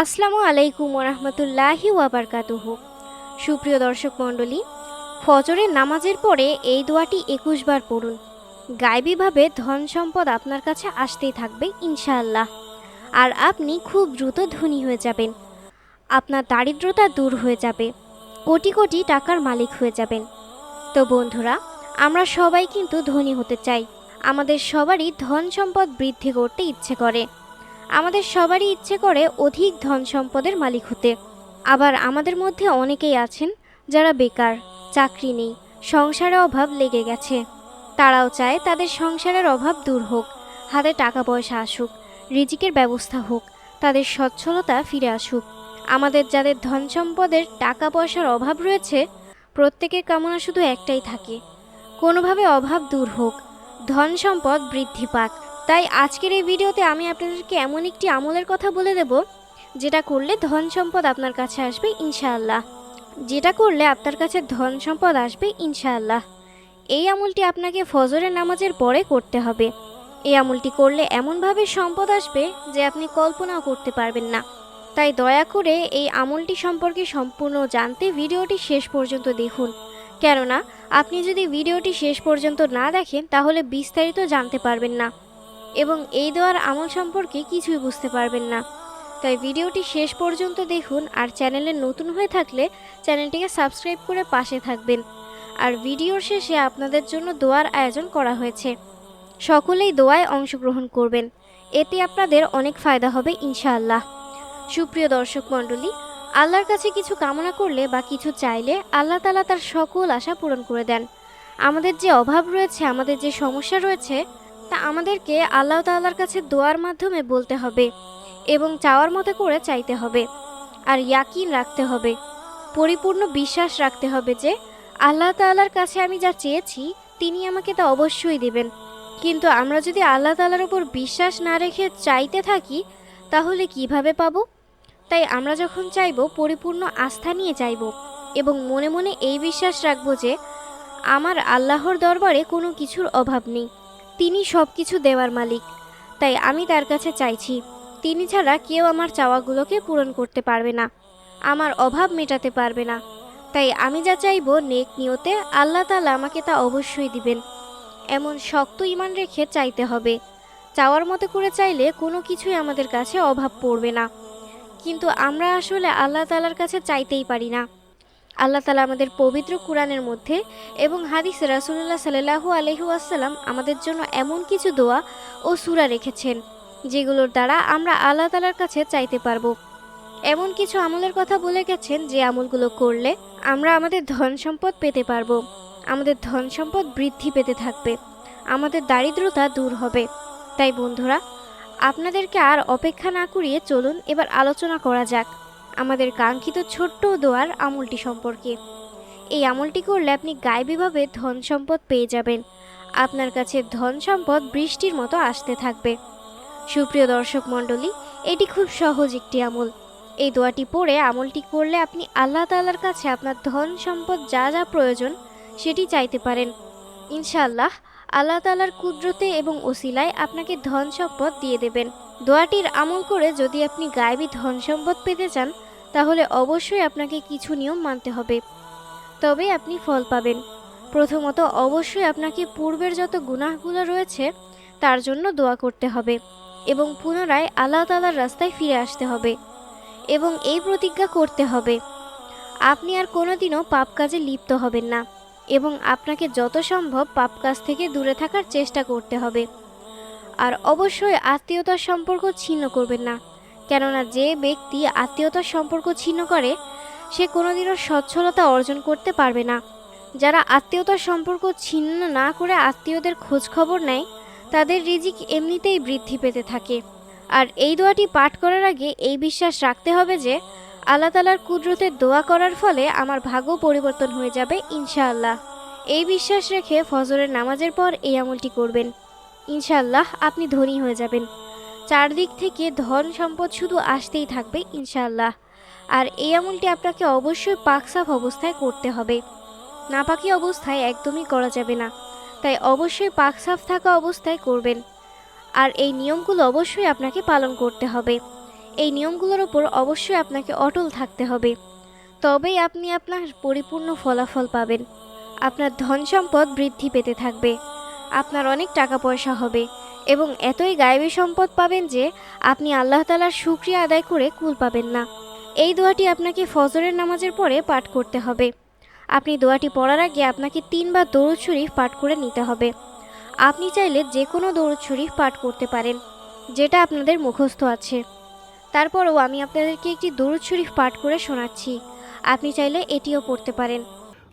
আসসালামু আলাইকুম ওরহমতুল্লাহি ওয়াবারকাতুহু। সুপ্রিয় দর্শক মণ্ডলী, ফজরের নামাজের পরে এই দোয়াটি একুশ বার পড়ুন। গায়েবীভাবে ধন সম্পদ আপনার কাছে আসতেই থাকবে ইনশাআল্লাহ। আর আপনি খুব দ্রুত ধনী হয়ে যাবেন। আপনার দারিদ্রতা দূর হয়ে যাবে। কোটি কোটি টাকার মালিক হয়ে যাবেন। তো বন্ধুরা, আমরা সবাই কিন্তু ধনী হতে চাই। আমাদের সবারই ধন সম্পদ বৃদ্ধি করতে ইচ্ছে করে। আমাদের সবারই ইচ্ছে করে অধিক ধন সম্পদের মালিক হতে। আবার আমাদের মধ্যে অনেকেই আছেন যারা বেকার, চাকরি নেই, সংসারে অভাব লেগে গেছে। তারাও চায় তাদের সংসারের অভাব দূর হোক, হাতে টাকা পয়সা আসুক, রিজিকের ব্যবস্থা হোক, তাদের সচ্ছলতা ফিরে আসুক। আমাদের যাদের ধন সম্পদের টাকা পয়সার অভাব রয়েছে, প্রত্যেকের কামনা শুধু একটাই থাকে। কোনোভাবে অভাব দূর হোক, ধন সম্পদ বৃদ্ধি পাক তাই আজকের এই ভিডিওতে আমি আপনাদেরকে এমন একটি আমলের কথা বলে দেব, যেটা করলে ধন সম্পদ আপনার কাছে আসবে, ইনশাআল্লাহ। যেটা করলে আপনার কাছে ধন সম্পদ আসবে, ইনশাআল্লাহ। এই আমলটি আপনাকে ফজরের নামাজের পরে করতে হবে। এই আমলটি করলে এমনভাবে সম্পদ আসবে যে আপনি কল্পনাও করতে পারবেন না। তাই দয়া করে এই আমলটি সম্পর্কে সম্পূর্ণ জানতে ভিডিওটি শেষ পর্যন্ত দেখুন। কেননা, আপনি যদি ভিডিওটি শেষ পর্যন্ত না দেখেন, তাহলে বিস্তারিত জানতে পারবেন না। এবং এই দেওয়ার আমল সম্পর্কে কিছুই বুঝতে পারবেন না। তাই ভিডিওটি শেষ পর্যন্ত দেখুন আর চ্যানেলে নতুন হয়ে থাকলে চ্যানেলটিকে সাবস্ক্রাইব করে পাশে থাকবেন। আর ভিডিওর শেষে আপনাদের জন্য দোয়ার আয়োজন করা হয়েছে। সকলেই দোয়ায় অংশগ্রহণ করবেন। এতে আপনাদের অনেক ফায়দা হবে ইনশাআল্লাহ। সুপ্রিয় দর্শক মণ্ডলী, আল্লাহর কাছে কিছু কামনা করলে বা কিছু চাইলে আল্লাহ তালা তার সকল আশা পূরণ করে দেন। আমাদের যে অভাব রয়েছে, আমাদের যে সমস্যা রয়েছে তা আমাদেরকে আল্লাহ তাল্লার কাছে দোয়ার মাধ্যমে বলতে হবে এবং চাওয়ার মতো করে চাইতে হবে। আর ইয়াকিন রাখতে হবে। পরিপূর্ণ বিশ্বাস রাখতে হবে যে আল্লাহ তাল্লার কাছে আমি যা চেয়েছি, তিনি আমাকে তা অবশ্যই দেবেন। কিন্তু আমরা যদি আল্লাহ তাল্লার উপর বিশ্বাস না রেখে চাইতে থাকি, তাহলে কীভাবে পাবো? তাই আমরা যখন চাইব, পরিপূর্ণ আস্থা নিয়ে চাইব এবং মনে মনে এই বিশ্বাস রাখব যে আমার আল্লাহর দরবারে কোনো কিছুর অভাব নেই। তিনি সব কিছু দেওয়ার মালিক। তাই আমি তার কাছে চাইছি, তিনি ছাড়া কেউ আমার চাওয়াগুলোকে পূরণ করতে পারবে না, আমার অভাব মেটাতে পারবে না। তাই আমি যা চাইব নেক নিয়তে আল্লাহ তালা আমাকে তা অবশ্যই দিবেন। এমন শক্ত ইমান রেখে চাইতে হবে। চাওয়ার মতো করে চাইলে কোনো কিছুই আমাদের কাছে অভাব পড়বে না। কিন্তু আমরা আসলে আল্লাহ তালার কাছে চাইতেই পারি না। আল্লাহ তালা আমাদের পবিত্র কোরআনের মধ্যে এবং হাদিস রাসুল্লাহ সাল্লাহু আলহু আসসালাম আমাদের জন্য এমন কিছু দোয়া ও সুরা রেখেছেন, যেগুলোর দ্বারা আমরা আল্লাহ তালার কাছে চাইতে পারব। এমন কিছু আমলের কথা বলে গেছেন যে আমলগুলো করলে আমরা আমাদের ধন সম্পদ পেতে পারব, আমাদের ধন সম্পদ বৃদ্ধি পেতে থাকবে, আমাদের দারিদ্রতা দূর হবে। তাই বন্ধুরা, আপনাদেরকে আর অপেক্ষা না করিয়ে চলুন, এবার আলোচনা করা যাক। আমাদের কাঙ্ক্ষিত ছোট্ট দোয়ার আমলটি সম্পর্কে। এই আমলটি করলে আপনি গায়েবীভাবে ধন সম্পদ পেয়ে যাবেন। আপনার কাছে ধন সম্পদ বৃষ্টির মতো আসতে থাকবে। সুপ্রিয় দর্শক মণ্ডলী, এটি খুব সহজ একটি আমল। এই দোয়াটি পড়ে আমলটি করলে আপনি আল্লাহ তাল্লার কাছে আপনার ধন সম্পদ যা যা প্রয়োজন সেটি চাইতে পারেন। ইনশাআল্লাহ, আল্লাহ তালার কুদরতে এবং ওসিলায় আপনাকে ধন সম্পদ দিয়ে দেবেন। দোয়াটির আমল করে যদি আপনি গায়েবী ধন সম্পদ পেতে চান তাহলে অবশ্যই আপনাকে কিছু নিয়ম মানতে হবে। তবে আপনি ফল পাবেন। প্রথমত, অবশ্যই আপনাকে পূর্বের যত গুনাহগুলো রয়েছে, তার জন্য দোয়া করতে হবে এবং পুনরায় আল্লাহ তালার রাস্তায় ফিরে আসতে হবে এবং এই প্রতিজ্ঞা করতে হবে। আপনি আর কোনোদিনও পাপ কাজে লিপ্ত হবেন না এবং আপনাকে যত সম্ভব পাপ কাজ থেকে দূরে থাকার চেষ্টা করতে হবে। আর অবশ্যই আত্মীয়তার সম্পর্ক ছিন্ন করবেন না। কেননা যে ব্যক্তি আত্মীয়তার সম্পর্ক ছিন্ন করে, সে কোনোদিনও সচ্ছলতা অর্জন করতে পারবে না। যারা আত্মীয়তার সম্পর্ক ছিন্ন না করে আত্মীয়দের খোঁজ খবর নেয়, তাদের রিজিক এমনিতেই বৃদ্ধি পেতে থাকে। আর এই দোয়াটি পাঠ করার আগে এই বিশ্বাস রাখতে হবে যে, আল্লাহ তালার কুদরতের দোয়া করার ফলে আমার ভাগ্য পরিবর্তন হয়ে যাবে ইনশাআল্লাহ। এই বিশ্বাস রেখে ফজরের নামাজের পর এই আমলটি করবেন। ইনশাআল্লাহ আপনি ধনী হয়ে যাবেন। চারদিক থেকে ধন সম্পদ শুধু আসতেই থাকবে ইনশাল্লাহ আর এই আমলটি আপনাকে অবশ্যই পাকসাফ অবস্থায় করতে হবে। নাপাকি অবস্থায় একদমই করা যাবে না। তাই অবশ্যই পাকসাফ থাকা অবস্থায় করবেন। আর এই নিয়মগুলো অবশ্যই আপনাকে পালন করতে হবে। এই নিয়মগুলোর ওপর অবশ্যই আপনাকে অটল থাকতে হবে। তবেই আপনি আপনার পরিপূর্ণ ফলাফল পাবেন। আপনার ধন সম্পদ বৃদ্ধি পেতে থাকবে। আপনার অনেক টাকা পয়সা হবে। এবং এতই গায়েবী সম্পদ পাবেন যে আপনি আল্লাহ তালার শুক্রিয়া আদায় করে কুল পাবেন না। এই দোয়াটি আপনাকে ফজরের নামাজের পরে পাঠ করতে হবে। আপনি দোয়াটি পড়ার আগে আপনাকে তিনবার দরুদ শরীফ পাঠ করে নিতে হবে। আপনি চাইলে যে কোনো দরুদ শরীফ পাঠ করতে পারেন, যেটা আপনাদের মুখস্থ আছে। তারপরও আমি আপনাদেরকে একটি দরুদ শরীফ পাঠ করে শোনাচ্ছি। আপনি চাইলে এটিও পড়তে পারেন।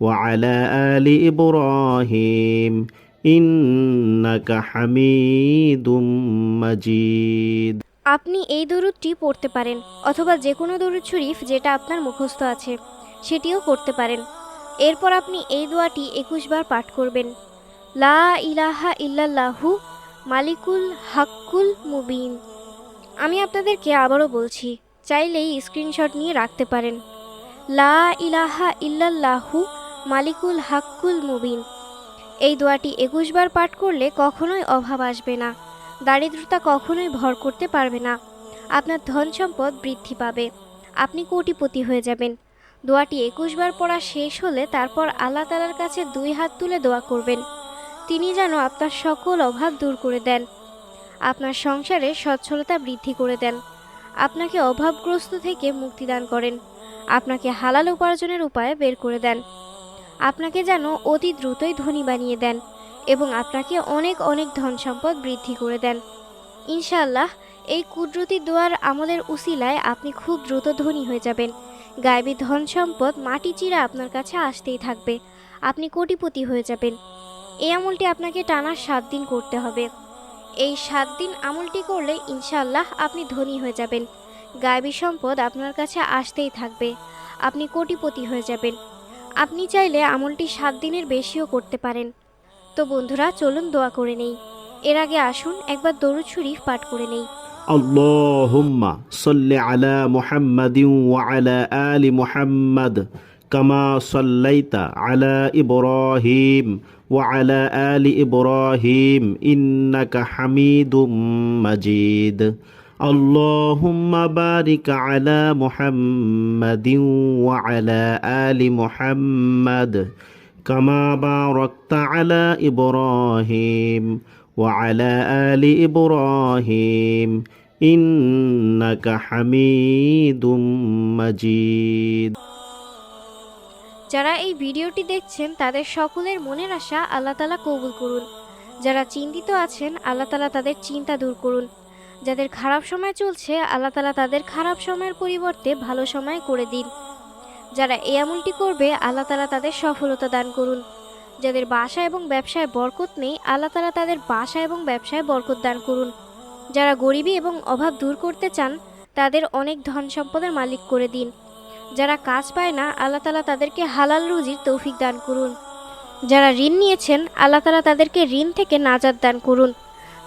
وعلى آل إبراهيم إنك حميد مجيد আপনি এই দরুদটি পড়তে পারেন অথবা যে কোনো দরুদ শরীফ যেটা আপনার মুখস্থ আছে সেটিও করতে পারেন এরপর আপনি এই দোয়াটি একুশ বার পাঠ করবেন লা ইলাহা ইল্লাল্লাহু মালিকুল হাক্কুল মুবিন আমি আপনাদেরকে আবারও বলছি চাইলেই স্ক্রিনশট নিয়ে রাখতে পারেন লা ইলাহা ইল্লাল্লাহু মালিকুল হাক্কুল মুবিন। এই দোয়াটি একুশ বার পাঠ করলে কখনোই অভাব আসবে না। দারিদ্রতা কখনোই ভর করতে পারবে না। আপনার ধন সম্পদ বৃদ্ধি পাবে। আপনি কোটিপতি হয়ে যাবেন। দোয়াটি একুশ বার পড়া শেষ হলে তারপর আল্লাহ তালার কাছে দুই হাত তুলে দোয়া করবেন। তিনি যেন আপনার সকল অভাব দূর করে দেন। আপনার সংসারে সচ্ছলতা বৃদ্ধি করে দেন। আপনাকে অভাবগ্রস্ত থেকে মুক্তিদান করেন। আপনাকে হালাল উপার্জনের উপায় বের করে দেন। আপনাকে যেন অতি দ্রুতই ধনী বানিয়ে দেন এবং আপনাকে অনেক অনেক ধন সম্পদ বৃদ্ধি করে দেন। ইনশাল্লাহ এই কুদরতি দোয়ার আমলের উসিলায় আপনি খুব দ্রুত ধনী হয়ে যাবেন। গায়েবী ধন সম্পদ মাটি চিরা আপনার কাছে আসতেই থাকবে। আপনি কোটিপতি হয়ে যাবেন। এই আমলটি আপনাকে টানা সাত দিন করতে হবে। এই সাত দিন আমলটি করলে ইনশাল্লাহ আপনি ধনী হয়ে যাবেন। গায়েবী সম্পদ আপনার কাছে আসতেই থাকবে। আপনি কোটিপতি হয়ে যাবেন। আপনি চাইলে আমলটি সাত দিনের বেশিও করতে পারেন তো বন্ধুরা চলুন দোয়া করে নেই এর আগে আসুন একবার দরুদ শরীফ পাঠ করে নেই اللهم صل على محمد وعلى آل محمد كما صليت على إبراهيم وعلى آل إبراهيم إنك حميد مجيد اللهم بارك على محمد وعلى آل محمد كما باركت على إبراهيم وعلى آل إبراهيم إنك حميد مجيد যারা এই ভিডিওটি দেখছেন তাদের সকলের মনের আশা আল্লাহ তালা কবুল করুন যারা চিন্তিত আছেন আল্লাহ তালা তাদের চিন্তা দূর করুন যাদের খারাপ সময় চলছে, আল্লাহ তালা তাদের খারাপ সময়ের পরিবর্তে ভালো সময় করে দিন। যারা এই আমলটি করবে, আল্লাহ তালা তাদের সফলতা দান করুন। যাদের বাসা এবং ব্যবসায় বরকত নেই, আল্লাহ তালা তাদের বাসা এবং ব্যবসায় বরকত দান করুন। যারা গরিবী এবং অভাব দূর করতে চান, তাদের অনেক ধন সম্পদের মালিক করে দিন। যারা কাজ পায় না, আল্লাহ তালা তাদেরকে হালাল রুজির তৌফিক দান করুন। যারা ঋণ নিয়েছেন, আল্লাহ তালা তাদেরকে ঋণ থেকে নাজাদ দান করুন।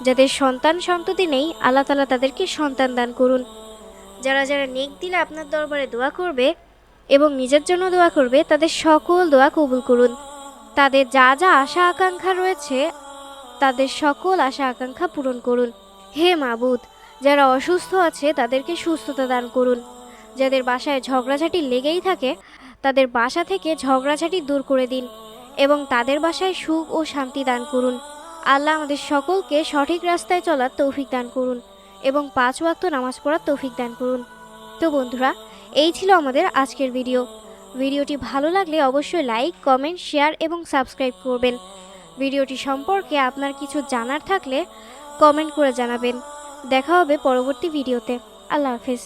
যাদের সন্তান সন্ততি নেই, আল্লাহ তালা তাদেরকে সন্তান দান করুন। যারা যারা নেক দিলে আপনার দরবারে দোয়া করবে এবং নিজের জন্য দোয়া করবে, তাদের সকল দোয়া কবুল করুন। তাদের যা যা আশা আকাঙ্ক্ষা রয়েছে, তাদের সকল আশা আকাঙ্ক্ষা পূরণ করুন। হে মাবুদ, যারা অসুস্থ আছে, তাদেরকে সুস্থতা দান করুন। যাদের বাসায় ঝগড়াঝাটি লেগেই থাকে, তাদের বাসা থেকে ঝগড়াঝাটি দূর করে দিন এবং তাদের বাসায় সুখ ও শান্তি দান করুন। আল্লাহ আমাদের সকলকে সঠিক রাস্তায় চলার তৌফিক দান করুন এবং পাঁচ ওয়াক্ত নামাজ পড়ার তৌফিক দান করুন। তো বন্ধুরা, এই ছিল আমাদের আজকের ভিডিও। ভিডিওটি ভালো লাগলে অবশ্যই লাইক, কমেন্ট, শেয়ার এবং সাবস্ক্রাইব করবেন। ভিডিওটি সম্পর্কে আপনার কিছু জানার থাকলে কমেন্ট করে জানাবেন। দেখা হবে পরবর্তী ভিডিওতে। আল্লাহ হাফেজ।